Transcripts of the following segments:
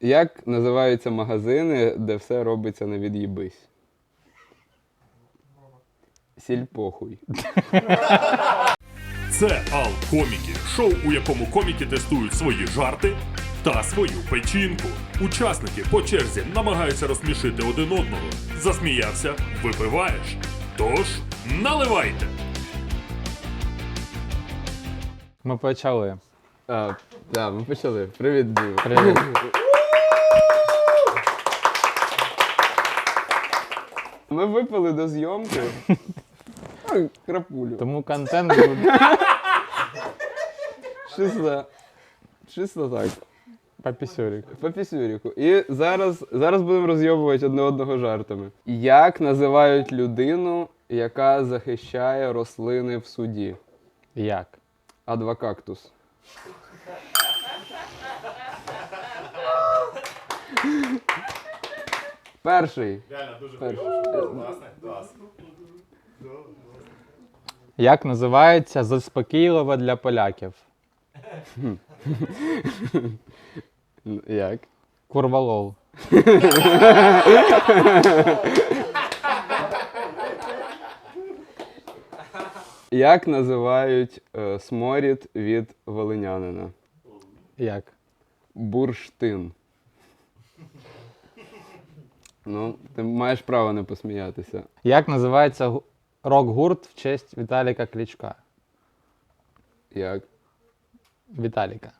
Як називаються магазини, де все робиться на від'їбись? Сільпохуй. Це Ал Коміки, шоу, у якому коміки тестують свої жарти та свою печінку. Учасники по черзі намагаються розсмішити один одного. Засміявся, випиваєш. Тож, наливайте! Ми почали. А, да, ми почали. Привіт, Діма. Привіт. Ми випили до зйомки. А, крапулю. Тому контент буде Чисто. Чисто так. по пісюрік. По пісюріку. І зараз, зараз будемо розйобувати одне одного жартами. Як називають людину, яка захищає рослини в суді? Як? Адвокактус. Перший. Перший. Як називається заспокійливо для поляків? Як? Курвалол. Як називають е, сморід від волинянина? Як? Бурштин. Ну, ти маєш право не посміятися. Як називається рок-гурт в честь Віталіка Кличка? Як? Віталіка.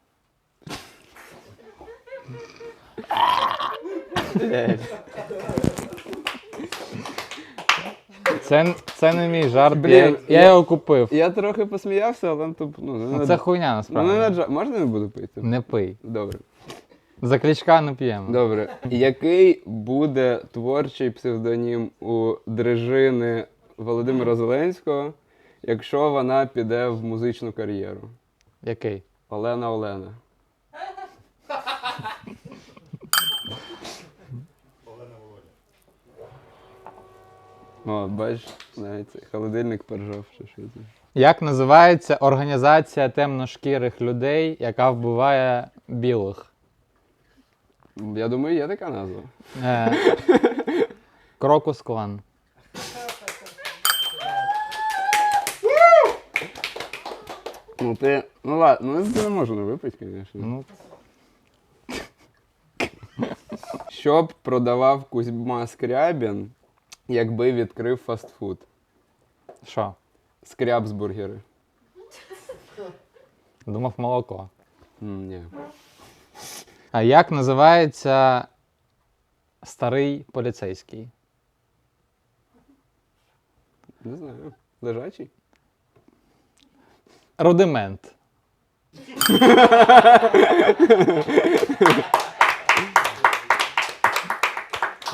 Це, це не мій жарт, Блін, я, я я- його купив. Я трохи посміявся, але тут, ну, не Ну, Це хуйня ну, насправді. не наджа... Можна не буду пити? Не пий. Добре. За Кличка не п'ємо. Добре. Який буде творчий псевдонім у дружини Володимира Зеленського, якщо вона піде в музичну кар'єру? Який? Олена Олена. О, бачиш, навіть холодильник поржав, що що це. Як називається організація темношкірих людей, яка вбиває білих? Я думаю, є така назва. Е, Крокус клан. Ну ти. Ну ладно, ну це не можна випити, звісно. Ну, Що б продавав Кузьма Скрябін, якби відкрив фастфуд? що? Скрябсбургери. Думав молоко. М, Ні. А як називається старий поліцейський? Не знаю. Лежачий? Рудимент.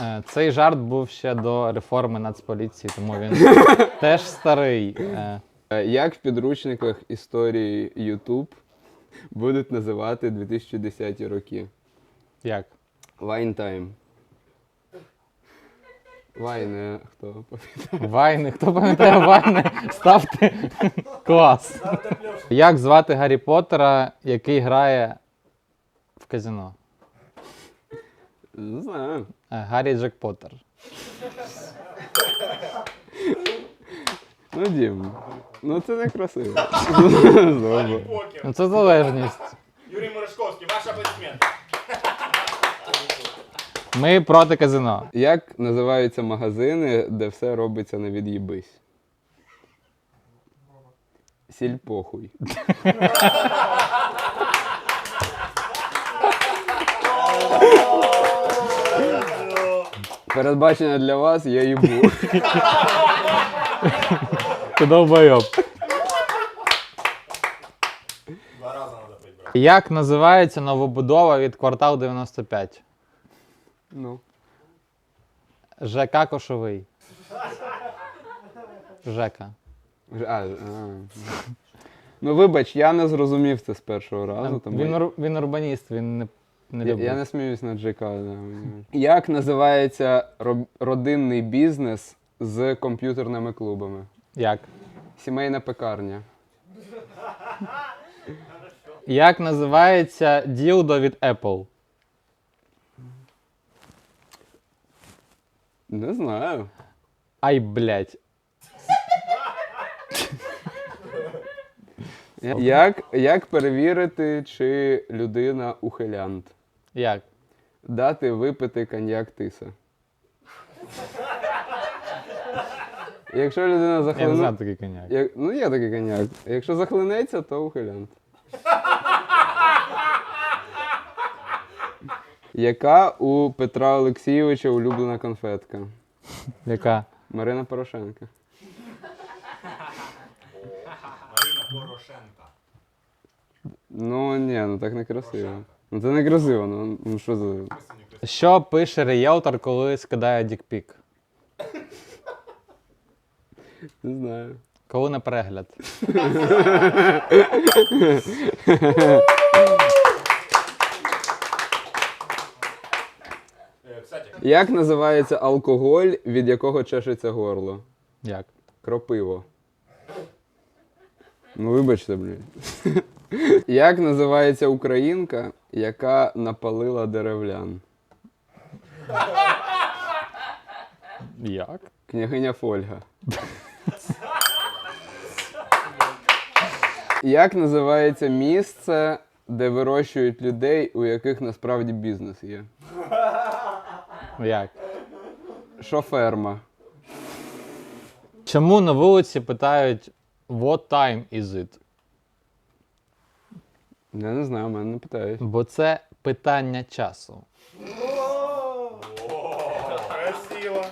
Е, Цей жарт був ще до реформи Нацполіції, тому він теж старий. Е, Е, Як в підручниках історії YouTube будуть називати 2010 роки? Як? Wine time. Вайне, хто пам'ятає? Вайни, хто пам'ятає вайни, ставте клас. Як звати Гаррі Поттера, який грає в казино? Не знаю. Е, Гаррі Джек Поттер. Ну, Дім. Ну це не красиво. Знову. Покер. Ну це залежність. Юрій Мережковський, ваш аплодисмент. Ми проти казино. Як називаються магазини, де все робиться на від'їбись? Сільпохуй. Передбачення для вас я їбу. Ти довбойоб. Два рази треба пити, брат. Як називається новобудова від квартал 95? Ну. ЖК Кошовий. ЖЕКа. Вже- А, а. Ну вибач, я не зрозумів це з першого разу. Тому Він, ур- він урбаніст, він не, не я, любить. я не сміюсь над ЖК. Да. мені- Як називається роб- родинний бізнес з комп'ютерними клубами? Як? Сімейна пекарня. Як називається ділдо від Apple? Не знаю. Ай, блядь. Як, як перевірити, чи людина ухилянт? Як? Дати випити коньяк тиса. Якщо людина Я не знаю захлине... такий коньяк. Як... Ну, є такий коньяк. Якщо захлинеться, то ухилянт. Яка у Петра Олексійовича улюблена конфетка? Яка? Марина Порошенка. Марина Порошенка. Ну ні, ну так не красиво. Ну це не красиво, ну, ну що за. Що пише ріелтор, коли скидає дікпік? Не знаю. Коли на перегляд? Як називається алкоголь, від якого чешеться горло? Як? Кропиво. Ну, вибачте, блін. Як називається українка, яка напалила деревлян? Як? Княгиня Фольга. Як називається місце, де вирощують людей, у яких насправді бізнес є? Як? Шоферма. Чому на вулиці питають What time is it? Я не знаю, мене не питають. Бо це питання часу. красиво.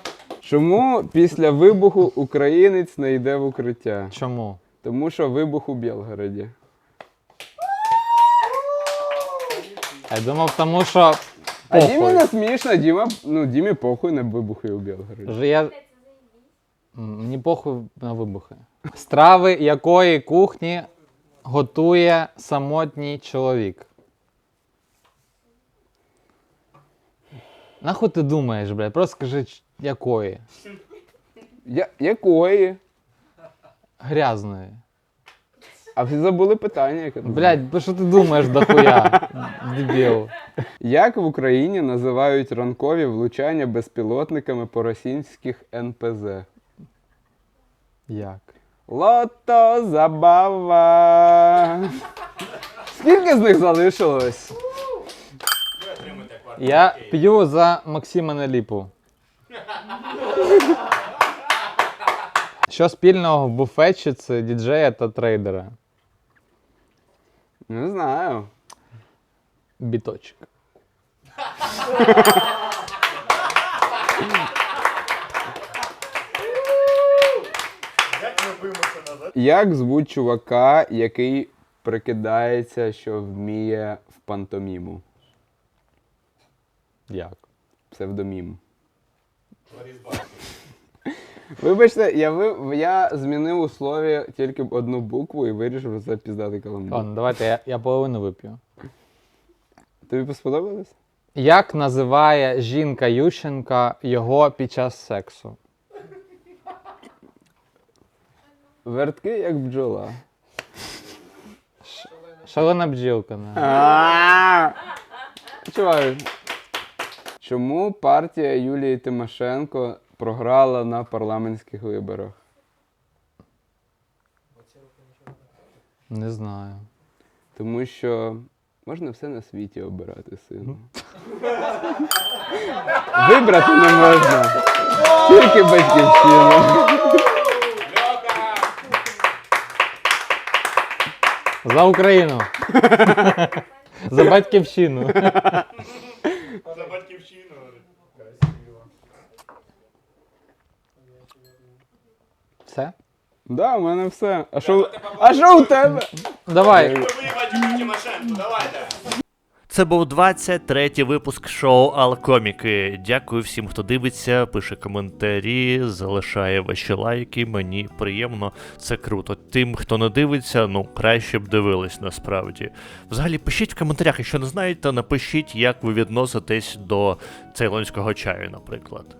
Чому після вибуху українець не йде в укриття? Чому? Тому що вибух у Білгороді. Я думав, тому що. А Дімі не смішно, Діма, ну, Дімі похуй на вибухи у Білгороді. Вже я... Мені похуй на вибухи. Страви якої кухні готує самотній чоловік? Нахуй ти думаєш, блядь? Просто скажи, ч- якої? Я, якої? Грязної. А всі забули питання, яке Блядь, бо що ти думаєш дохуя? Дебіл. Як в Україні називають ранкові влучання безпілотниками по російських НПЗ? Як? Лото забава. Скільки з них залишилось? Я п'ю за Максима Неліпу. Що спільного в буфетчиці, діджея та трейдера? Не знаю. Біточок. Як звуть чувака, який прикидається, що вміє в пантоміму? Як? Псевдомім. Вибачте, я, ви, я змінив у слові тільки б одну букву і вирішив запіздати каламбур. Ладно, давайте я, я половину вип'ю. Тобі сподобалось? Як називає жінка Ющенка його під час сексу? Вертки як бджола. Шалена бджілка. Не? Чувак. Чому партія Юлії Тимошенко програла на парламентських виборах? Не знаю. Тому що можна все на світі обирати сину. Вибрати не можна. Тільки батьківщину. За Україну! За батьківщину! Красиво. Все? Да, у мене все. А що, у тебе? Давай. Ви Тимошенко, давайте. Це був 23-й випуск шоу Алкоміки. Дякую всім, хто дивиться, пише коментарі, залишає ваші лайки. Мені приємно, це круто. Тим, хто не дивиться, ну краще б дивились насправді. Взагалі, пишіть в коментарях, якщо не знаєте, напишіть, як ви відноситесь до цейлонського чаю, наприклад.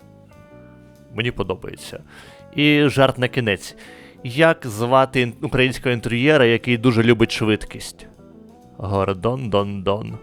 Мені подобається. І жарт на кінець. Як звати українського інтер'єра, який дуже любить швидкість? Гордон Дон Дон.